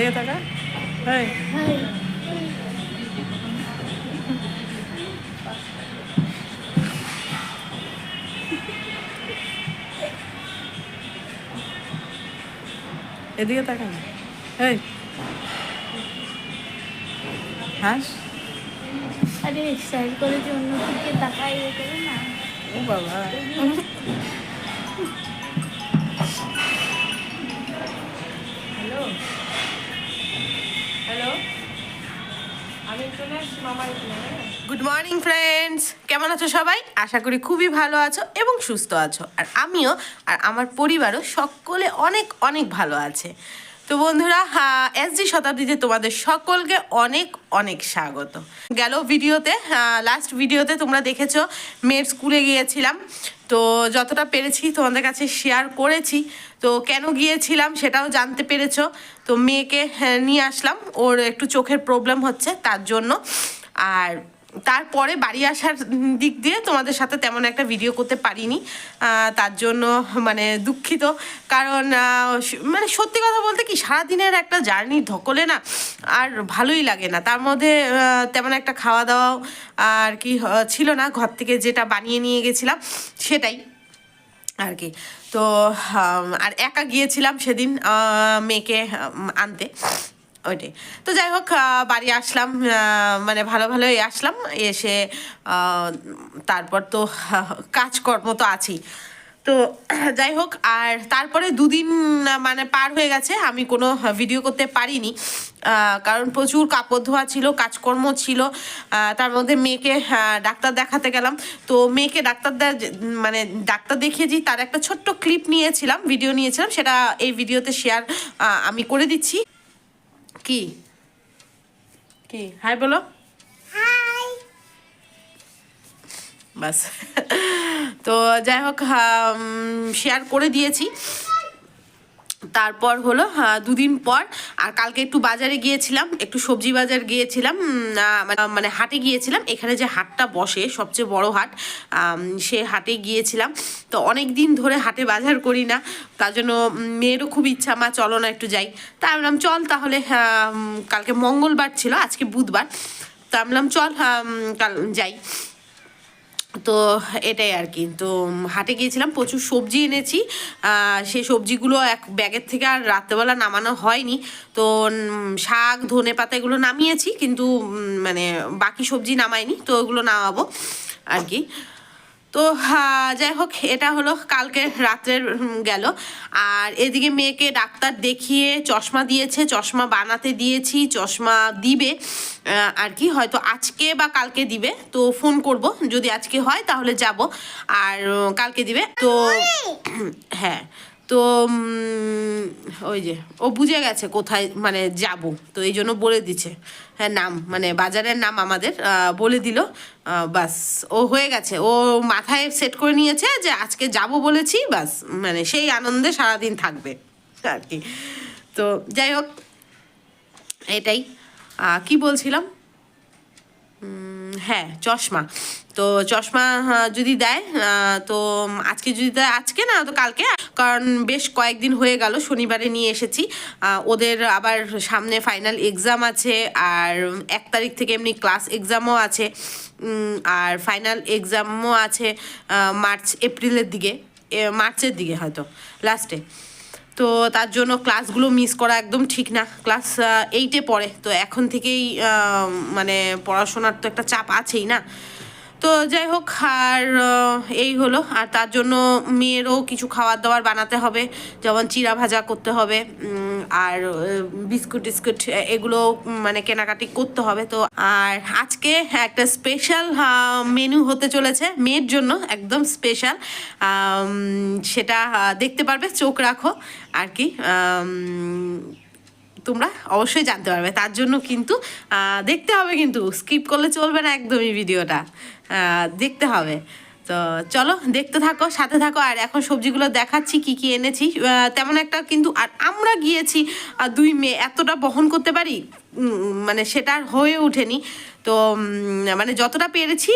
ওইদিকে থাকা? হ্যাঁ এদিকে তাকা না এই। হাস। আরে স্টাইল করে যে অন্য দিকে তাকাই করে না। ও বাবা। হ্যালো। গুড মর্নিং ফ্রেন্ডস কেমন আছো সবাই? আশা করি খুবই ভালো আছো এবং সুস্থ আছো। আর আমিও আর আমার পরিবারও সকলে অনেক অনেক ভালো আছে। তো বন্ধুরা হ্যাঁ এস জি শতাব্দীতে তোমাদের সকলকে অনেক অনেক স্বাগত। গেল ভিডিওতে লাস্ট ভিডিওতে তোমরা দেখেছ মেয়ের স্কুলে গিয়েছিলাম। তো যতটা পেরেছি তোমাদের কাছে শেয়ার করেছি তো কেন গিয়েছিলাম সেটাও জানতে পেরেছ। তো মেয়েকে হ্যাঁ, নিয়ে আসলাম ওর একটু চোখের প্রবলেম হচ্ছে তার জন্য। আর তারপরে বাড়ি আসার দিক দিয়ে তোমাদের সাথে তেমন একটা ভিডিও করতে পারিনি। তার জন্য মানে দুঃখিত। কারণ মানে সত্যি কথা বলতে কি, সারাদিনের একটা জার্নি ধকলে না আর ভালোই লাগে না। তার মধ্যে তেমন একটা খাওয়া দাওয়াও আর কি ছিল না। ঘর থেকে যেটা বানিয়ে নিয়ে গেছিলাম সেটাই আর কি। তো আর একা গিয়েছিলাম সেদিন মেয়েকে আনতে। ওইটাই। তো যাই হোক বাড়ি আসলাম মানে ভালো ভালোই আসলাম। এসে তারপর তো কাজকর্ম তো আছেই। তো যাই হোক, আর তারপরে দুদিন মানে পার হয়ে গেছে। আমি কোনো ভিডিও করতে পারিনি কারণ প্রচুর কাপড় ধোয়া ছিল, কাজকর্ম ছিল। তার মধ্যে মেয়েকে ডাক্তার দেখাতে গেলাম। তো মেয়েকে ডাক্তার মানে ডাক্তার দেখিয়েছি। তার একটা ছোট্ট ক্লিপ নিয়েছিলাম ভিডিও নিয়েছিলাম। সেটা এই ভিডিওতে শেয়ার আমি করে দিচ্ছি। কি? কি? হাই বলো। বাস। তো যাই হোক শেয়ার করে দিয়েছি। তারপর হলো দুদিন পর আর কালকে একটু বাজারে গিয়েছিলাম একটু সবজি বাজার গিয়েছিলাম মানে- মানে হাটে গিয়েছিলাম এখানে যে হাটটা বসে সবচেয়ে বড় হাট সে হাটে গিয়েছিলাম। তো অনেক দিন ধরে হাটে বাজার করি না তার জন্য মেয়েরও খুব ইচ্ছা মা চলো না একটু যাই। তা আমি চল তাহলে আহ, কালকে মঙ্গলবার ছিল আজকে বুধবার। তা বললাম চল কাল যাই। তো এটাই আর কি। তো হাটে গিয়েছিলাম, প্রচুর সবজি এনেছি। সে সবজিগুলো এক ব্যাগের থেকে আর রাত্রেবেলা নামানো হয়নি। তো শাক, ধনে পাতা এগুলো নামিয়েছি, কিন্তু মানে বাকি সবজি নামায়নি তো ওগুলো নামাবো আর কি। তো আহ, যাই হোক এটা হলো কালকে রাত্রের গেল। আর এদিকে মেয়েকে ডাক্তার দেখিয়ে চশমা দিয়েছে চশমা বানাতে দিয়েছি চশমা দিবে আর কি হয়তো আজকে বা কালকে দিবে। তো ফোন করব যদি আজকে হয় তাহলে যাব। আর কালকে দিবে। তো হ্যাঁ তো ওই যে ও বুঝে গেছে কোথায় মানে যাব। তো এই জন্য বলে দিচ্ছে। হ্যাঁ নাম মানে বাজারের নাম আমাদের বলে দিল। বাস, ও হয়ে গেছে। ও মাথায় সেট করে নিয়েছে যে আজকে যাব বলেছি, বাস মানে সেই আনন্দে সারাদিন থাকবে আর কি। তো যাই হোক, এটাই। কি বলছিলাম? হ্যাঁ চশমা। তো চশমা যদি দেয় তো আজকে যদি দেয়, আজকে না, তো কালকে। কারণ বেশ কয়েকদিন হয়ে গেল, শনিবারে নিয়ে এসেছি। ওদের আবার সামনে ফাইনাল এক্সাম আছে, আর এক তারিখ থেকে এমনি ক্লাস এক্সামও আছে। আর ফাইনাল এক্সামও আছে মার্চ এপ্রিলের দিকে মার্চের দিকে হয়তো লাস্টে তো তার জন্য ক্লাসগুলো মিস করা একদম ঠিক না। ক্লাস এইটে পড়ে, তো এখন থেকেই মানে পড়াশোনার তো একটা চাপ আছেই না। তো যাই হোক, আর এই হলো। আর তার জন্য মেয়েরও কিছু খাবার দাবার বানাতে হবে, যেমন চিরা ভাজা করতে হবে আর বিস্কুট টিস্কুট এগুলো মানে কেনাকাটি করতে হবে। তো, আর আজকে একটা স্পেশাল মেনু হতে চলেছে, মেয়ের জন্য একদম স্পেশাল। সেটা দেখতে পারবে, চোখ রাখো, আর কি তোমরা অবশ্যই জানতে পারবে। তার জন্য কিন্তু দেখতে হবে কিন্তু, স্কিপ করলে চলবে না একদমই ভিডিওটা। দেখতে হবে। তো চলো, দেখতে থাকো, সাথে থাকো, আর এখন সবজিগুলো দেখাচ্ছি, কি কি এনেছি। তেমন একটা কিন্তু, আর আমরা গিয়েছি দুই মেয়ে, এতটা বহন করতে পারি? মানে সেটা হয়ে ওঠেনি। তো মানে যতটা পেরেছি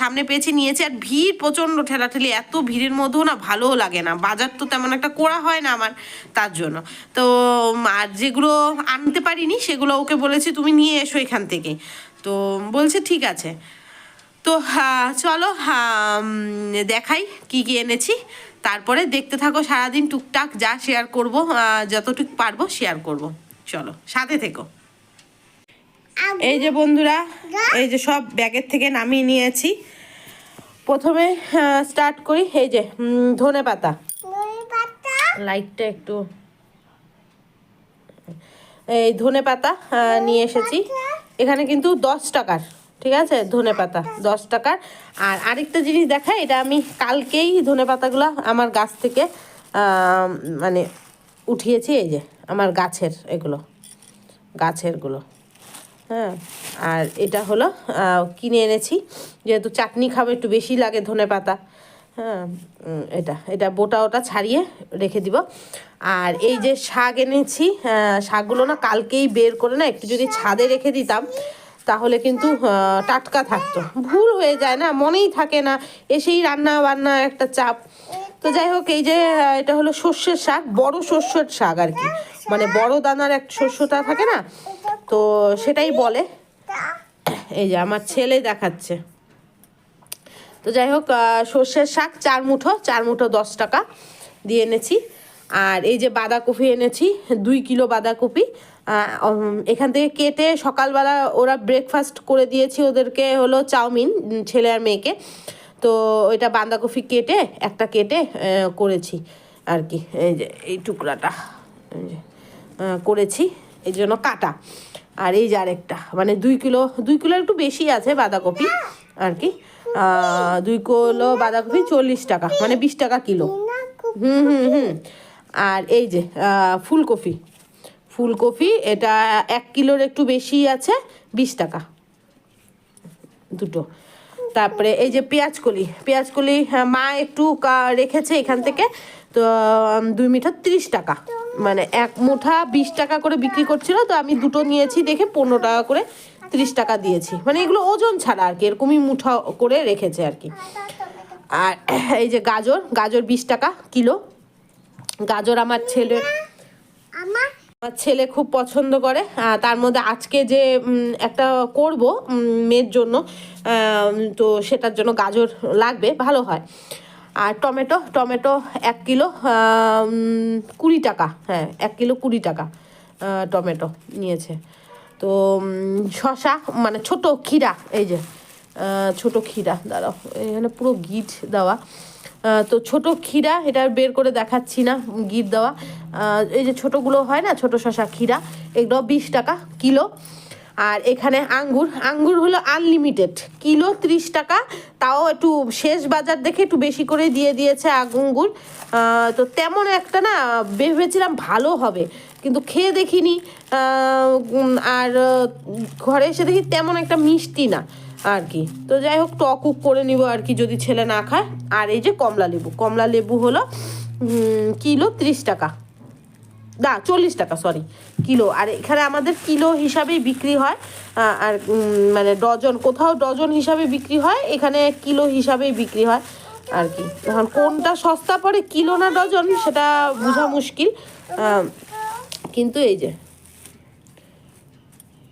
সামনে পেয়েছি, নিয়েছি, আর ভিড় প্রচণ্ড ঠেলাঠেলি, এত ভিড়ের মধ্যেও না ভালোও লাগে না। বাজার তো তেমন একটা করা হয় না আমার, তার জন্য। তো আর যেগুলো আনতে পারিনি, সেগুলো ওকে বলেছি, তুমি নিয়ে এসো এখান থেকে। তো, বলছে, ঠিক আছে। তো চলো দেখাই কি কি এনেছি। তারপরে দেখতে থাকো সারাদিন টুকটাক যা শেয়ার করব যতটুক পারব শেয়ার করব। চলো সাথে থেকো। এই যে বন্ধুরা এই যে সব ব্যাগের থেকে নামিয়ে নিয়েছি। প্রথমে স্টার্ট করি এই যে ধনে পাতা। লাইটটা একটু এই ধনে পাতা নিয়ে এসেছি। এখানে কিন্তু দশ টাকার। ঠিক আছে? ধনে পাতা দশ টাকার। আর আরেকটা জিনিস দেখা এটা আমি কালকেই ধনে পাতাগুলো আমার গাছ থেকে মানে উঠিয়েছি, এই যে আমার গাছের এগুলো, গাছেরগুলো। হ্যাঁ আর এটা হলো কিনে এনেছি, যেহেতু চাটনি খাবে, একটু বেশি লাগে ধনে পাতা হ্যাঁ এটা এটা বোটা ওটা ছাড়িয়ে রেখে দিব। আর এই যে শাক এনেছি শাকগুলো না কালকেই বের করে না, একটু যদি ছাদে রেখে দিতাম তাহলে কিন্তু টাটকা থাকতো। ভুল হয়ে যায় না, মনেই থাকে না, এসেই রান্না বান্না একটা চাপ। তো যাই হোক, এই যে এটা হলো সর্ষের শাক, বড় সর্ষের শাক আর কি। মানে বড় দানার এক শস্যটা থাকে না, তো সেটাই বলে। এই যে, আমার ছেলে দেখাচ্ছে। তো যাই হোক সর্ষের শাক, চার মুঠো চার মুঠো দশ টাকা দিয়ে এনেছি। আর এই যে বাঁধাকপি এনেছি, দুই কিলো বাঁধাকপি। এখান থেকে কেটে সকালবেলা ওরা ব্রেকফাস্ট করে দিয়েছি ওদেরকে হলো চাউমিন উম, ছেলে আর মেয়েকে। তো ওইটা বাঁধাকপি কেটে একটা কেটে করেছি আর কি। এই যে এই টুকরাটা এই যে আহ, করেছি এই জন্য কাটা। আর এই যে আরেকটা মানে দুই কিলো দুই কিলো একটু বেশি আছে বাঁধাকপি আর কি। দুই কিলো বাঁধাকপি চল্লিশ টাকা মানে বিশ টাকা কিলো। হুম হুম হুম। আর এই যে ফুলকপি ফুলকপি এটা এক কিলোর একটু বেশি আছে বিশ টাকা। দুটো। তারপরে এই যে পেঁয়াজ কলি পেঁয়াজ কলি হ্যাঁ, মা একটু রেখেছে এখান থেকে তো দুই মিঠা তিরিশ টাকা। মানে এক মুঠা বিশ টাকা করে বিক্রি করছিল তো আমি দুটো নিয়েছি দেখে পনেরো টাকা করে তিরিশ টাকা দিয়েছি। মানে এগুলো ওজন ছাড়া আর কি এরকমই মুঠা করে রেখেছে আর কি। আর এই যে গাজর গাজর বিশ টাকা কিলো। গাজর আমার ছেলে আমার ছেলে খুব পছন্দ করে তার মধ্যে আজকে যে একটা করব মেয়ের জন্য তো সেটার জন্য গাজর লাগবে, ভালো হয়। আর টমেটো টমেটো এক কিলো কুড়ি টাকা হ্যাঁ এক কিলো কুড়ি টাকা টমেটো নিয়েছে। তো শশা মানে ছোট ক্ষীরা, এই যে ছোট ক্ষীরা, দাঁড়াও, এখানে পুরো গিট দেওয়া। তো ছোট ক্ষীরা, এটা বের করে দেখাচ্ছি না গিট দেওয়া। এই যে ছোটগুলো হয় না, ছোট শশা ক্ষীরা, এগুলো বিশ টাকা কিলো। আর এখানে আঙ্গুর আঙ্গুর হলো আনলিমিটেড কিলো ত্রিশ টাকা, তাও একটু শেষ বাজার দেখে একটু বেশি করে দিয়ে দিয়েছে আঙ্গুর। তো তেমন একটা না, ভেবেছিলাম ভালো হবে, কিন্তু খেয়ে দেখিনি। আর ঘরে এসে দেখি তেমন একটা মিষ্টি না। আর কি। তো যাই হোক টকুক করে নিব আর কি, যদি ছেলে না খায়। আর এই যে কমলা লেবু। কমলা লেবু হলো কিলো ত্রিশ টাকা। না, চল্লিশ টাকা সরি কিলো। আর এখানে আমাদের কিলো হিসাবেই বিক্রি হয়। আর মানে ডজন, কোথাও ডজন হিসাবে বিক্রি হয়, এখানে কিলো হিসাবেই বিক্রি হয় আর কি। এখন কোনটা সস্তা পড়ে, কিলো না ডজন, সেটা বোঝা মুশকিল। কিন্তু এই যে,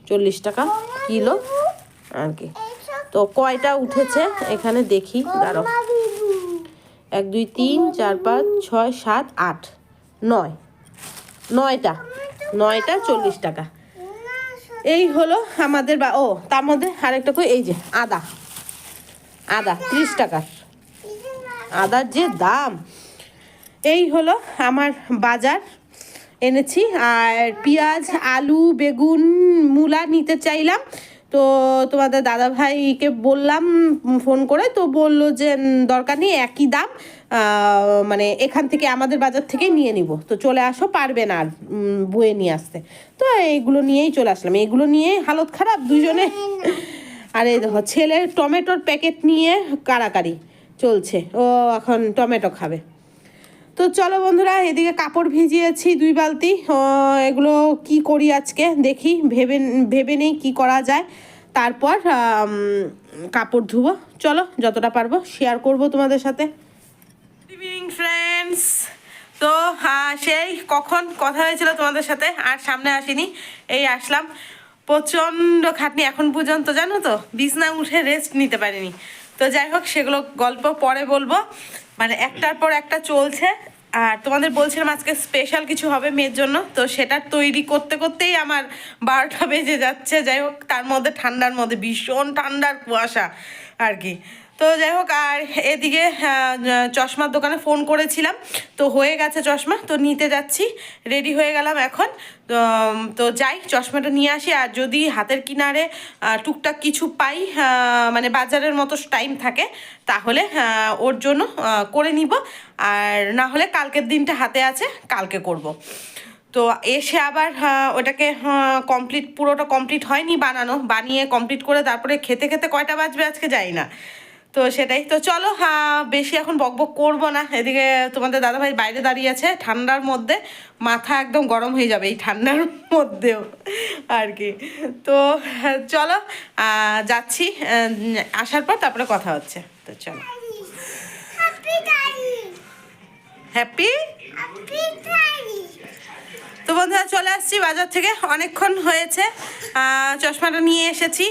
চল্লিশ টাকা কিলো আর কি। তো কয়টা উঠেছে? এখানে দেখি দাঁড়ো এক, দুই, তিন, চার, পাঁচ, ছয়, সাত, আট, নয়। নয়টা। নয়টা চল্লিশ টাকা। এই হলো আমাদের বা, ও, তার মধ্যে আরেকটা কই? এই যে, আদা। আদা, ত্রিশ টাকার। আদার যে দাম। এই হলো আমার বাজার। এনেছি। আর পেঁয়াজ, আলু, বেগুন, মূলা নিতে চাইলাম। তো তোমাদের দাদা ভাইকে বললাম ফোন করে। তো বলল যে দরকার নেই, একই দাম মানে এখান থেকে আমাদের বাজার থেকে নিয়ে নিব। তো চলে আসো, পারবে না আর বয়ে নিয়ে আসতে। তো এইগুলো নিয়েই চলে আসলাম। এগুলো নিয়ে হালত খারাপ দুজনে। আর এই দেখো, ছেলের টমেটোর প্যাকেট নিয়ে কারাকারি চলছে। ও এখন টমেটো খাবে। তো চলো বন্ধুরা, এদিকে কাপড় ভিজিয়েছি দুই বালতি। এগুলো কি করি আজকে? দেখি, ভেবে ভেবে নেই কি করা যায়। তারপর কাপড় ধুবো। চলো, যতটা পারব শেয়ার করব তোমাদের সাথে। ফ্রেন্ডস তো সেই কখন কথা হয়েছিল তোমাদের সাথে? আর সামনে আসিনি, এই আসলাম। প্রচণ্ড খাটনি, এখন পর্যন্ত, জানো তো, বিছনা উঠে রেস্ট নিতে পারিনি। তো যাই হোক, সেগুলো গল্প পরে বলব। মানে একটার পর একটা চলছে আর তোমাদের বলছিলাম আজকে স্পেশাল কিছু হবে মেয়ের জন্য, তো সেটা তৈরি করতে করতেই আমার বারোটা বেজে যাচ্ছে। যাই হোক, তার মধ্যে ঠান্ডার মধ্যে ভীষণ ঠান্ডার কুয়াশা আর কি। তো যাই হোক আর এদিকে চশমার দোকানে ফোন করেছিলাম। তো হয়ে গেছে চশমা তো নিতে যাচ্ছি। রেডি হয়ে গেলাম এখন। তো, যাই চশমাটা নিয়ে আসি। আর যদি হাতের কিনারে টুকটাক কিছু পাই মানে বাজারের মতো টাইম থাকে তাহলে ওর জন্য করে নিব। আর না হলে কালকের দিনটা হাতে আছে কালকে করব। তো এসে আবার ওটাকে কমপ্লিট পুরোটা কমপ্লিট হয়নি বানানো। বানিয়ে কমপ্লিট করে তারপরে খেতে খেতে কয়টা বাজবে আজকে যাই না। তো সেটাই। তো চলো হ্যাঁ বেশি এখন বকবক করব না। এদিকে তোমাদের দাদাভাই বাইরে দাঁড়িয়ে আছে ঠান্ডার মধ্যে। মাথা একদম গরম হয়ে যাবে এই ঠান্ডার মধ্যেও আর কি। তো চলো যাচ্ছি আসার পর তারপরে কথা হচ্ছে। তো চলো। হ্যাপি তো বন্ধুরা চলে আসছি বাজার থেকে। অনেকক্ষণ হয়েছে। চশমাটা নিয়ে এসেছি।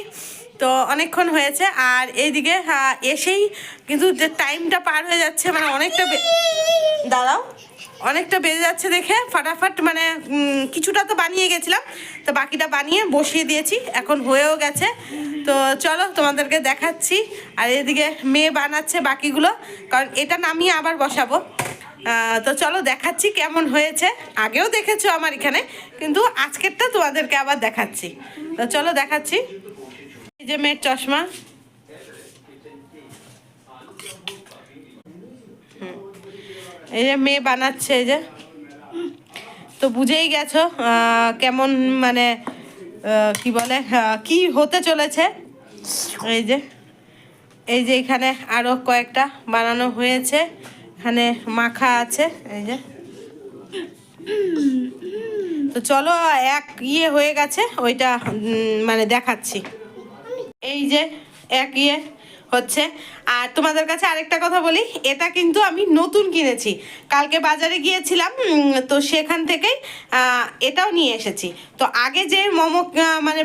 তো অনেকক্ষণ হয়েছে, আর এইদিকে এসেই কিন্তু যে টাইমটা পার হয়ে যাচ্ছে মানে অনেকটা দাঁড়াও, অনেকটা বেজে যাচ্ছে দেখে, ফাটাফাট মানে কিছুটা তো বানিয়ে গেছিলাম, তো বাকিটা বানিয়ে বসিয়ে দিয়েছি, এখন হয়েও গেছে। তো চলো তোমাদেরকে দেখাচ্ছি, আর এদিকে মেয়ে বানাচ্ছে বাকিগুলো, কারণ এটা নামিয়ে আবার বসাবো। তো চলো দেখাচ্ছি কেমন হয়েছে, আগেও দেখেছ আমার এখানে, কিন্তু আজকেরটা তোমাদেরকে আবার দেখাচ্ছি। তো চলো দেখাচ্ছি। যে মেয়ের চশমা? এই যে মেয়ে বানাচ্ছে, এই যে। তো বুঝেই গেছো কেমন মানে কি বলে কি হতে চলেছে? এই যে এই যে এখানে আরও কয়েকটা বানানো হয়েছে, এখানে মাখা আছে, এই যে। তো চলো, এক ইয়ে হয়ে গেছে, ওইটা মানে দেখাচ্ছি। এই যে এক ইয়ে হচ্ছে। আর তোমাদের কাছে আরেকটা কথা বলি, এটা কিন্তু আমি নতুন কিনেছি। কালকে বাজারে গিয়েছিলাম তো সেখান থেকেই এটাও নিয়ে এসেছি। তো আগে যে মোমো মানে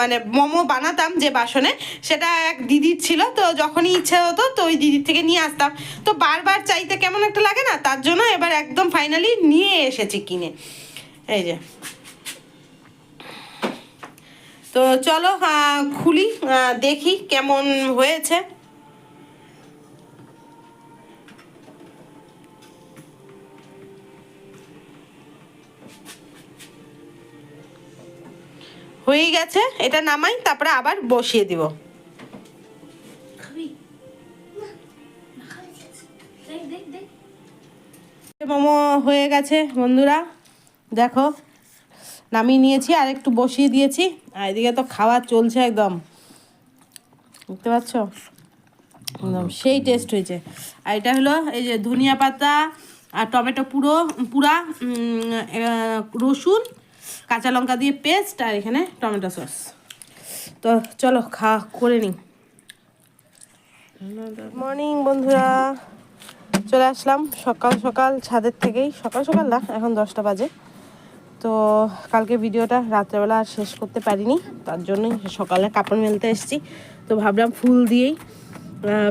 মানে মোমো বানাতাম যে বাসনে, সেটা এক দিদির ছিল, তো যখনই ইচ্ছে হতো, তো ওই দিদির থেকে নিয়ে আসতাম। তো বারবার চাইতে কেমন একটা লাগে না, তার জন্য এবার একদম ফাইনালি নিয়ে এসেছি কিনে। এই যে। তো চলো খুলি দেখি কেমন হয়েছে। হয়ে গেছে এটা নামাই তারপরে আবার বসিয়ে দিব। মোমো হয়ে গেছে বন্ধুরা দেখো। নামিয়ে নিয়েছি, আর একটু বসিয়ে দিয়েছি। আর এদিকে তো খাওয়া চলছে একদম। বুঝতে পারছ একদম সেই টেস্ট হয়েছে। আর এটা হলো এই যে ধনিয়া পাতা আর টমেটো পুরো, পুরা রসুন, কাঁচা লঙ্কা দিয়ে পেস্ট আর এখানে টমেটো সস তো চলো খা করে নিই। মর্নিং বন্ধুরা। চলে আসলাম সকাল সকাল ছাদের থেকেই। সকাল সকাল না, এখন দশটা বাজে। তো কালকে ভিডিওটা রাত্রেবেলা আর শেষ করতে পারিনি, তার জন্যই সকালে কাপড় মেলতে এসেছি। তো ভাবলাম ফুল দিয়েই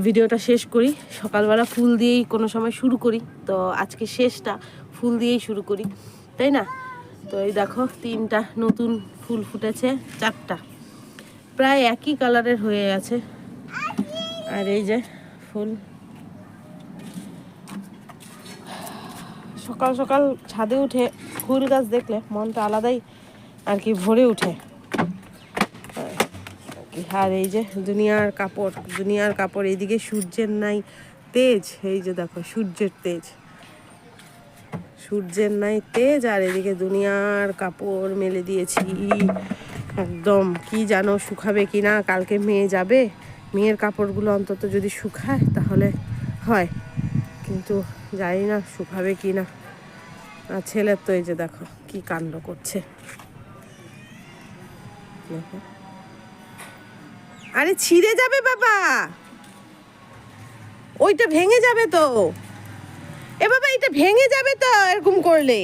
ভিডিওটা শেষ করি। সকালবেলা ফুল দিয়েই কোনো সময় শুরু করি, তো আজকে শেষটা ফুল দিয়েই শুরু করি, তাই না? তো এই দেখো, তিনটা নতুন ফুল ফুটেছে, চারটা। প্রায় একই কালারের হয়ে গেছে। আর এই যে ফুল সকাল সকাল ছাদে উঠে ফুল গাছ দেখলে মনটা আলাদাই আর কি ভরে উঠে আর এই যে দুনিয়ার কাপড় দুনিয়ার কাপড়, এইদিকে সূর্যের নাই তেজ, এই যে দেখো সূর্যের তেজ। সূর্যের নাই তেজ আর এদিকে দুনিয়ার কাপড় মেলে দিয়েছি। একদম কি জানো শুকাবে কি না কালকে মেয়ে যাবে, মেয়ের কাপড়গুলো অন্তত যদি শুকায় তাহলে হয়। কিন্তু জানি না শুকাবে কি না। আর ছেলের তো এই যে দেখো, কি কাণ্ড করছে। আরে ছিঁড়ে যাবে বাবা! ওইটা ভেঙে যাবে তো। এ বাবা, এটা ভেঙে যাবে তো এরকম করলে।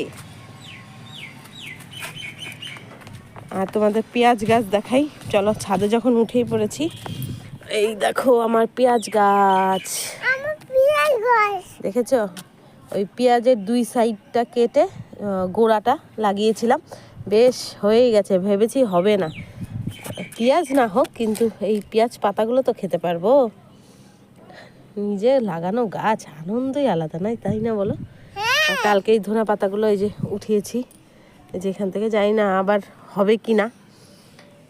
আর তোমাদের পেঁয়াজ গাছ দেখাই। চলো ছাদে যখন উঠেই পড়েছি, এই দেখো আমার পেঁয়াজ গাছ আমার পিয়াজ গাছ। দেখেছ? ওই পেঁয়াজের দুই সাইডটা কেটে গোড়াটা লাগিয়েছিলাম। বেশ হয়ে গেছে। ভেবেছি হবে না। পেঁয়াজ না হোক, কিন্তু এই পেঁয়াজ পাতাগুলো তো খেতে পারব। নিজে লাগানো গাছ, আনন্দই আলাদা, নাই তাই না বলো? আর কালকেই ধনা পাতাগুলো এই যে উঠিয়েছি। এই যে এখান থেকে যাই না আবার হবে কি না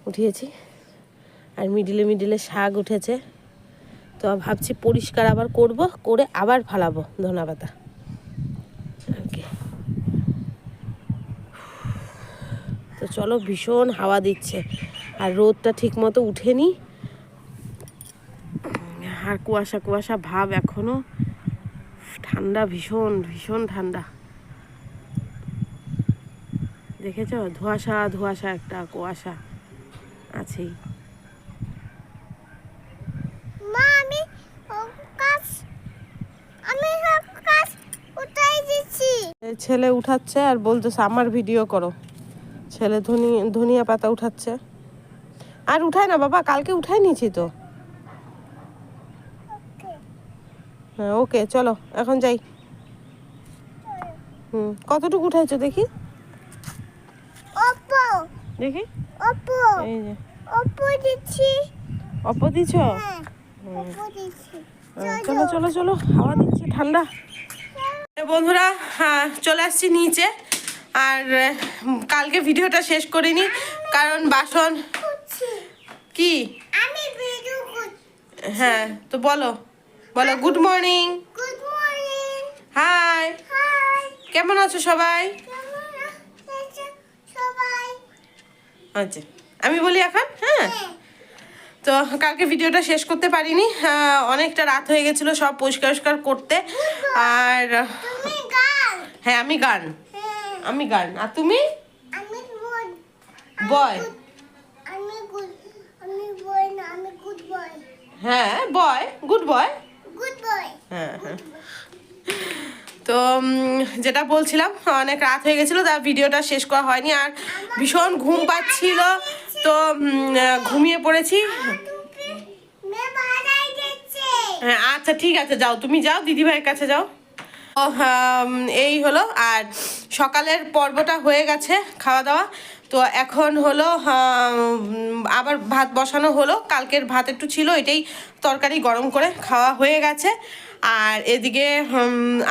উঠিয়েছি। আর মিডিলে মিডিলে শাক উঠেছে। তো ভাবছি পরিষ্কার আবার করব, করে আবার ফালাবো। ধনা পাতা আর কি। তো চলো, ভীষণ হাওয়া দিচ্ছে। আর রোদটা ঠিক মতো উঠেনি। আর কুয়াশা কুয়াশা ভাব এখনও। ঠান্ডা ভীষণ ভীষণ ঠান্ডা। দেখেছ? ধোঁয়াশা, ধোয়াশা একটা, কুয়াশা আছেই মা আমি ও কাজ আমি সব কাজ উঠাই দিচ্ছি এই ছেলে উঠাচ্ছে আর বলতেছে আমার ভিডিও করো। ছেলে ধনি ধনিয়া পাতা উঠাচ্ছে। আর উঠায় না বাবা কালকে উঠাই নিয়েছি তো। হ্যাঁ ওকে চলো এখন যাই। হুম কতটুকু উঠাইছো দেখি? দেখি। অপ দিছ? হ্যাঁ চলো চলো চলো হাওয়া দিচ্ছে ঠান্ডা। বন্ধুরা হ্যাঁ, চলে আসছি নিচে। আর কালকে ভিডিওটা শেষ করিনি কারণ বাসন কি? হ্যাঁ তো বলো বলো গুড মর্নিং হাই হাই কেমন আছো সবাই? কেমন আছো সবাই? আচ্ছা আমি বলি এখন? হ্যাঁ। হ্যাঁ। তো কালকে ভিডিওটা শেষ করতে পারিনি। অনেকটা রাত হয়ে গেছিল সব পরিষ্কার পরিষ্কার করতে। আর হ্যাঁ আমি গান। হ্যাঁ। আমি গান। আর তুমি? বয়। হ্যাঁ বয়। Good boy? হ্যাঁ হ্যাঁ। তো যেটা বলছিলাম অনেক রাত হয়ে গেছিল তার ভিডিওটা শেষ করা হয়নি। আর ভীষণ ঘুম পাচ্ছিল। তো ঘুমিয়ে পড়েছি? হ্যাঁ আচ্ছা ঠিক আছে, যাও। তুমি যাও, দিদিভাইয়ের কাছে যাও। এই হলো, আর সকালের পর্বটা হয়ে গেছে খাওয়া দাওয়া তো এখন হলো আবার ভাত বসানো হলো। কালকের ভাত একটু ছিল, এটাই তরকারি গরম করে খাওয়া হয়ে গেছে। আর এদিকে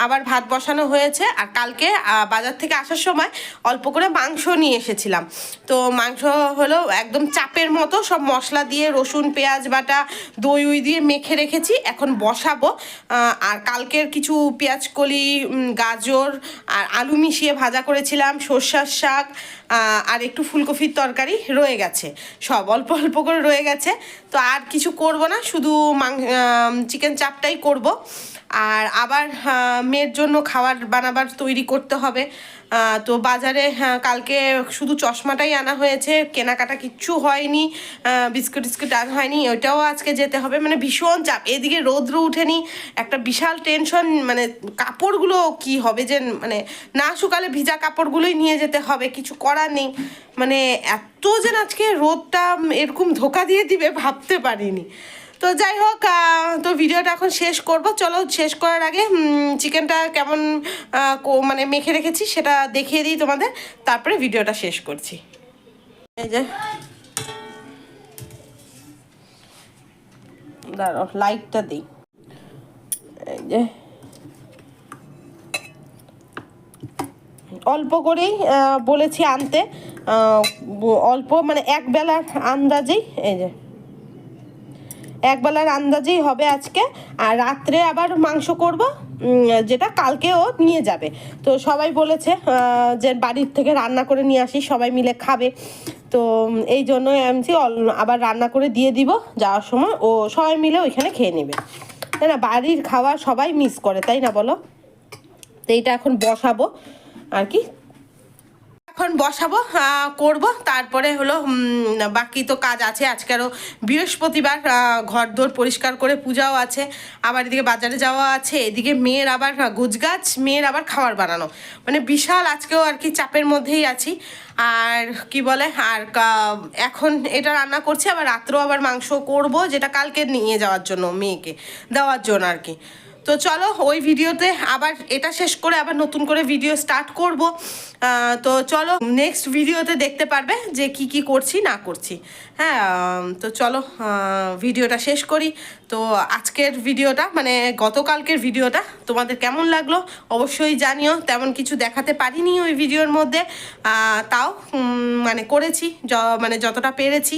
আবার ভাত বসানো হয়েছে। আর কালকে বাজার থেকে আসার সময় অল্প করে মাংস নিয়ে এসেছিলাম। তো মাংস হলো একদম চাপের মতো, সব মশলা দিয়ে, রসুন, পেঁয়াজ বাটা, দই উই দিয়ে মেখে রেখেছি, এখন বসাবো। আর কালকের কিছু পেঁয়াজ কলি গাজর, আর আলু মিশিয়ে ভাজা করেছিলাম, সর্ষার শাক আর একটু ফুলকপির তরকারি রয়ে গেছে। সব অল্প অল্প করে রয়ে গেছে। তো আর কিছু করব না, শুধু মাং চিকেন চাপটাই করব। আর আবার মেয়ের জন্য খাবার বানাবার তৈরি করতে হবে। তো বাজারে হ্যাঁ, কালকে শুধু চশমাটাই আনা হয়েছে কেনাকাটা কিচ্ছু হয়নি বিস্কুট টিস্কুট আনা হয়নি ওইটাও আজকে যেতে হবে। মানে ভীষণ চাপ এদিকে রৌদ্র উঠেনি একটা বিশাল টেনশন মানে কাপড়গুলো কি হবে যে মানে না শুকালে ভিজা কাপড়গুলোই নিয়ে যেতে হবে কিছু করার নেই। মানে এত যে না আজকে রোদটা এরকম ধোকা দিয়ে দিবে ভাবতে পারিনি। তো যাই হোক তো ভিডিওটা এখন শেষ করব। চলো শেষ করার আগে চিকেনটা কেমন মানে মেখে রেখেছি সেটা দেখিয়ে দিই তোমাদের। তারপরে ভিডিওটা শেষ করছি। এই যে। দাঁড়াও লাইটটা দিই। এই যে। অল্প করেই বলেছি আনতে। অল্প মানে এক বেলার আন্দাজেই, এই যে। এক বেলার আন্দাজেই হবে আজকে, আর রাত্রে আবার মাংস করব যেটা কালকেও নিয়ে যাবে। তো সবাই বলেছে যে বাড়ির থেকে রান্না করে নিয়ে আসি, সবাই মিলে খাবে। তো এই জন্যই আমি আবার রান্না করে দিয়ে দিব, যাওয়ার সময়। ও সবাই মিলে ওইখানে খেয়ে নেবে। তাই না? বাড়ির খাওয়া সবাই মিস করে, তাই না বলো? তো এইটা এখন বসাবো, আর কি? এখন বসাবো করব। তারপরে হলো বাকি তো কাজ আছে। আজকে আরও বৃহস্পতিবার ঘর দোর পরিষ্কার করে পূজাও আছে। আবার এদিকে বাজারে যাওয়া আছে। এদিকে মেয়ের আবার গুজগাছ, মেয়ের আবার খাবার বানানো। মানে বিশাল আজকেও আর কি চাপের মধ্যেই আছি। আর কি বলে, আর এখন এটা রান্না করছি। আবার রাত্রেও আবার মাংস করব, যেটা কালকে নিয়ে যাওয়ার জন্য, মেয়েকে দেওয়ার জন্য আর কি। তো চলো, ওই ভিডিওতে আবার এটা শেষ করে আবার নতুন করে ভিডিও স্টার্ট করব। তো চলো নেক্সট ভিডিওতে দেখতে পারবে যে কি কি করছি, না করছি। হ্যাঁ তো চলো ভিডিওটা শেষ করি। তো আজকের ভিডিওটা মানে গতকালকের ভিডিওটা, তোমাদের কেমন লাগল অবশ্যই জানিও। তেমন কিছু দেখাতে পারিনি ওই ভিডিওর মধ্যে। তাও মানে করেছি মানে যতটা পেরেছি।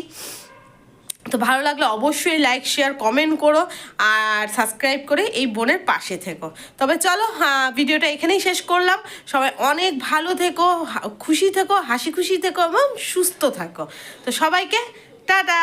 তো ভালো লাগলে অবশ্যই লাইক শেয়ার কমেন্ট করো আর সাবস্ক্রাইব করে এই বোনের পাশে থেকো। তবে চলো হ্যাঁ, ভিডিওটা এখানেই শেষ করলাম। সবাই অনেক ভালো থেকো খুশি থেকো হাসি খুশি থেকো এবং সুস্থ থাকো। তো সবাইকে টাটা!